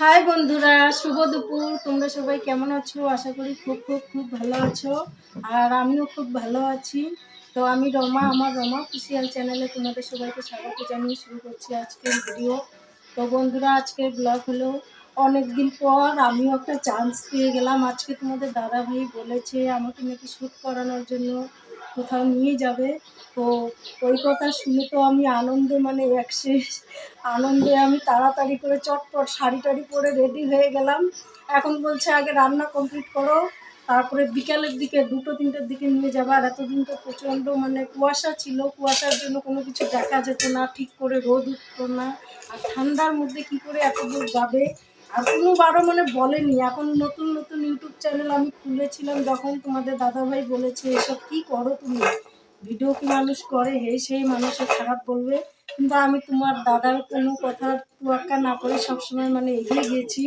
High বন্ধুরা, শুভ দুপুর। তোমরা সবাই কেমন আছো? আশা করি খুব খুব খুব ভালো আছো। আর আমিও খুব ভালো আছি। তো আমি রমা, আমার রমা কুশিয়াল চ্যানেলে তোমাদের সবাইকে স্বাগত জানিয়ে শুরু করছি আজকের ভিডিও তো বন্ধুরা, আজকের ব্লগ হলো অনেক দিন পর আমিও একটা চান্স পেয়ে গেলাম। আজকে তোমাদের দাদা ভাই বলেছে আমাকে নাকি শ্যুট করানোর জন্য। কোথাও নিয়ে যাবে। তো ওই কথা শুনে তো আমি আনন্দে মানে একশেষ আনন্দে আমি তাড়াতাড়ি করে চটপট শাড়ি টাড়ি পরে রেডি হয়ে গেলাম। এখন বলছে, আগে রান্না কমপ্লিট করো, তারপরে বিকালের দিকে, দুটো, তিনটের দিকে নিয়ে যাবে। আর এতদিন তো প্রচণ্ড মানে কুয়াশা ছিল। কুয়াশার জন্য কোনো কিছু দেখা যেত না, ঠিক করে রোদ উঠতো না। আর ঠান্ডার মধ্যে কি করে এত দূর যাবে? আর কোনোবারও মানে বলেনি। এখন নতুন নতুন ইউটিউব চ্যানেল আমি খুলেছিলাম যখন তোমাদের দাদাভাই বলেছে, এসব কি করো তুমি? ভিডিও কি মানুষ করে? হে, সেই মানুষের খারাপ বলবে। কিন্তু আমি তোমার দাদার কোনো কথা তোয়াক্কা না করে সবসময় মানে এগিয়ে গেছি।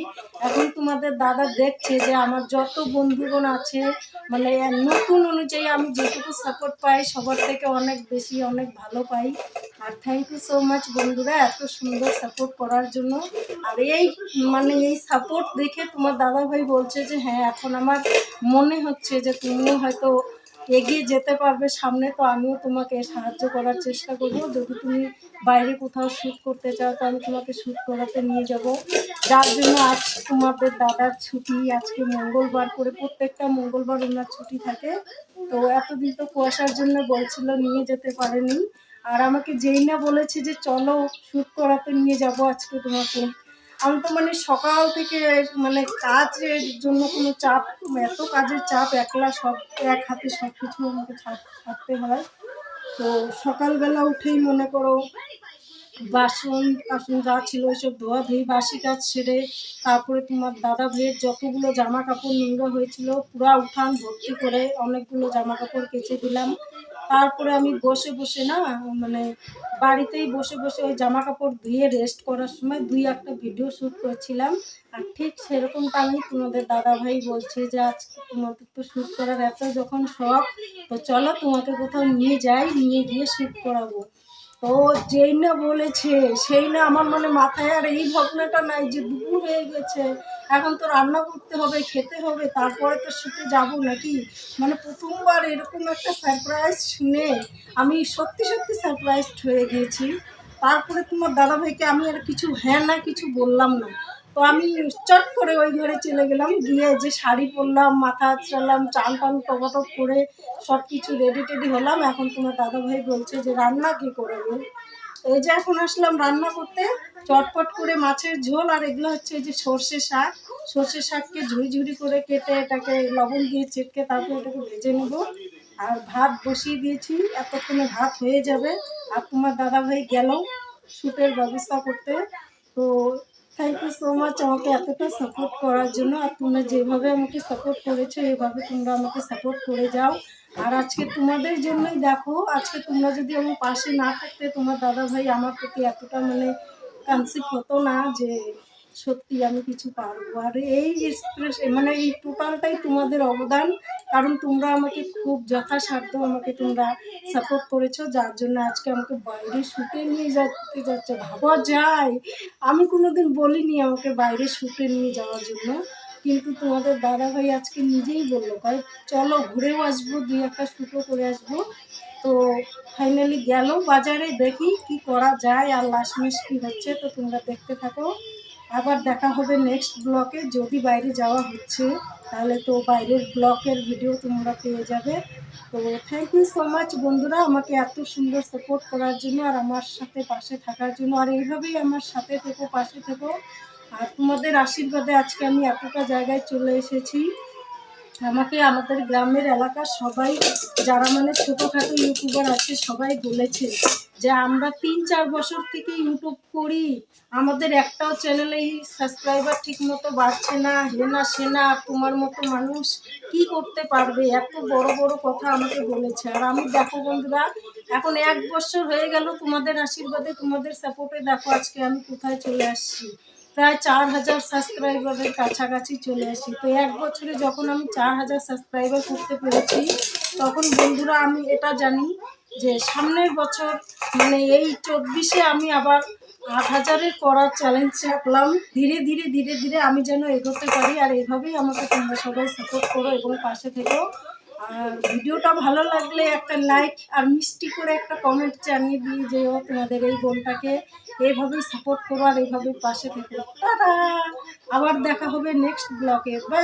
এখন তোমাদের দাদা দেখছে যে আমার যত বন্ধুগণ আছে মানে নতুন অনুযায়ী আমি যেটুকু সাপোর্ট পাই, সবার থেকে অনেক বেশি, অনেক ভালো পাই। আর থ্যাংক ইউ সো মাচ বন্ধুরা, এত সুন্দর সাপোর্ট করার জন্য। আর এই মানে এই সাপোর্ট দেখে তোমার দাদা ভাই বলছে যে হ্যাঁ এখন আমার মনে হচ্ছে যে তুমিও হয়তো এগিয়ে যেতে পারবে। সামনে তো আমিও তোমাকে সাহায্য করার চেষ্টা করব। যদি তুমি বাইরে কোথাও শ্যুট করতে চাও, তো আমি তোমাকে শ্যুট করাতে নিয়ে যাব। যার জন্য আজ তোমাদের দাদার ছুটি, আজকে মঙ্গলবার করে প্রত্যেকটা মঙ্গলবার ওনার ছুটি থাকে। তো এতদিন তো কুয়াশার জন্য বলছিল নিয়ে যেতে পারেনি। আর আমাকে যেই না বলেছে যে চলো শ্যুট করাতে নিয়ে যাব আজকে তোমাকে। আমি তো মানে সকাল থেকে মানে কাজের জন্য কোনো চাপ, এত কাজের চাপ, একলা সব, এক হাতে সব কিছু আমাকে ছাড়তে হয়। তো সকালবেলা উঠেই মনে করো বাসন টাসন যা ছিল ওইসব ধোয়া ধুই বাসি কাজ সেরে তারপরে তোমার দাদা ভাইয়ের যতগুলো জামা কাপড় নোংরা হয়েছিল, পুরা উঠান ভর্তি করে অনেকগুলো জামা কাপড় কেচে দিলাম। তারপরে আমি বসে বসে না মানে বাড়িতেই বসে বসে ওই জামা কাপড় ধুয়ে রেস্ট করার সময় দুই একটা ভিডিও শ্যুট করছিলাম। আর ঠিক সেরকমটা আমি তোমাদের দাদা ভাই বলছে যে, আজকে তোমাদের তো শ্যুট করার এত যখন শখ, তো চলো তোমাকে কোথাও নিয়ে যাই, নিয়ে গিয়ে শ্যুট করাবো। তো যেই না বলেছে, সেই না আমার মানে মাথায়, আর এই ভাবনাটা নাই যে দুপুর হয়ে গেছে, এখন তো রান্না করতে হবে, খেতে হবে, তারপরে তো শুতে যাব নাকি? মানে প্রথমবার এরকম একটা সারপ্রাইজ শুনে আমি সত্যি সত্যি সারপ্রাইজ হয়ে গিয়েছি। তারপরে তোমার দাদাভাইকে আমি আর কিছু হ্যাঁ না কিছু বললাম না। তো আমি চট করে ওই ঘরে চলে গেলাম, গিয়ে যে শাড়ি পরলাম, মাথা আঁচড়ালাম চান টান টপাটপ করে সব কিছু রেডি টেডি হলাম। এখন তোমার দাদাভাই বলছে যে, রান্না কে করবে এই যে এখন আসলাম রান্না করতে। চটপট করে মাছের ঝোল, আর এগুলো হচ্ছে যে সর্ষে শাক। সর্ষে শাককে ঝুড়ি ঝুড়ি করে কেটে এটাকে লবণ দিয়ে চেটকে তারপর এটাকে ভেজে নেব। আর ভাত বসিয়ে দিয়েছি, এতক্ষণে ভাত হয়ে যাবে। আর তোমার দাদাভাই গেল শ্যুটের ব্যবস্থা করতে। তো থ্যাংক ইউ সো মাচ আমাকে এতটা সাপোর্ট করার জন্য। আর তোমরা যেভাবে আমাকে সাপোর্ট করেছ, এভাবে তোমরা আমাকে সাপোর্ট করে যাও। আর আজকে তোমাদের জন্যই দেখো, আজকে তোমরা যদি আমার পাশে না থাকতে, তোমার দাদা ভাই আমার প্রতি এতটা মানে কনসিভ হতো না যে সত্যি আমি কিছু পারব। আর এই এক্সপ্রেস মানে এই টোটালটাই তোমাদের অবদান। কারণ তোমরা আমাকে খুব যথাসাধ্য আমাকে তোমরা সাপোর্ট করেছ, যার জন্য আজকে আমাকে বাইরে শুটে নিয়ে যেতে যাচ্ছে। ভাবা যায়। আমি কোনোদিন বলিনি আমাকে বাইরে শুটে নিয়ে যাওয়ার জন্য। কিন্তু তোমাদের দাদা ভাই আজকে নিজেই বলল, ভাই, চলো ঘুরেও আসব, দুই একটা শুটো করে আসব। তো ফাইনালি গেল বাজারে, দেখি কি করা যায় আর লাস্টমিস কি হচ্ছে, তো তোমরা দেখতে থাকো। আবার দেখা হবে নেক্সট ব্লকে যদি বাইরে যাওয়া হচ্ছে। তাহলে তো বাইরের ব্লকের ভিডিও তোমরা পেয়ে যাবে। তো থ্যাংক ইউ সো মাচ বন্ধুরা, আমাকে এত সুন্দর সাপোর্ট করার জন্য আর আমার সাথে পাশে থাকার জন্য। আর এইভাবেই আমার সাথে থেকো, পাশে থেকো। আর তোমাদের আশীর্বাদে আজকে আমি এতটা জায়গায় চলে এসেছি। আমাকে আমাদের গ্রামের এলাকার সবাই, যারা মানে ছোটোখাটো ইউটিউবার আছে, সবাই বলেছে যে আমরা তিন, চার বছর থেকে ইউটিউব করি, আমাদের একটাও চ্যানেলেই সাবস্ক্রাইবার ঠিক মতো বাড়ছে না হে না সে না তোমার মতো মানুষ কি করতে পারবে? এত বড় বড় কথা আমাকে বলেছে। আর আমি দেখো বন্ধুরা, এখন এক বছর হয়ে গেল তোমাদের আশীর্বাদে, তোমাদের সাপোর্টে দেখো আজকে আমি কোথায় চলে আসছি। প্রায় চার হাজার সাবস্ক্রাইবারের কাছাকাছি চলে আসি। তো এক বছরে যখন আমি চার হাজার সাবস্ক্রাইবার করতে পেরেছি, তখন বন্ধুরা আমি এটা জানি যে সামনের বছর মানে এই চব্বিশে আমি আবার আট হাজারের করার চ্যালেঞ্জ রাখলাম ধীরে ধীরে ধীরে ধীরে আমি যেন এগোতে পারি আর এভাবেই আমাকে তোমরা সবাই সাপোর্ট করো এবং পাশে থেকো। আর ভিডিওটা ভালো লাগলে একটা লাইক আর মিষ্টি করে একটা কমেন্ট জানিয়ে দিয়ে যেও তোমাদের এই বোনটাকে এইভাবেই সাপোর্ট করো আর এইভাবেই পাশে থেকো। আবার দেখা হবে নেক্সট বাই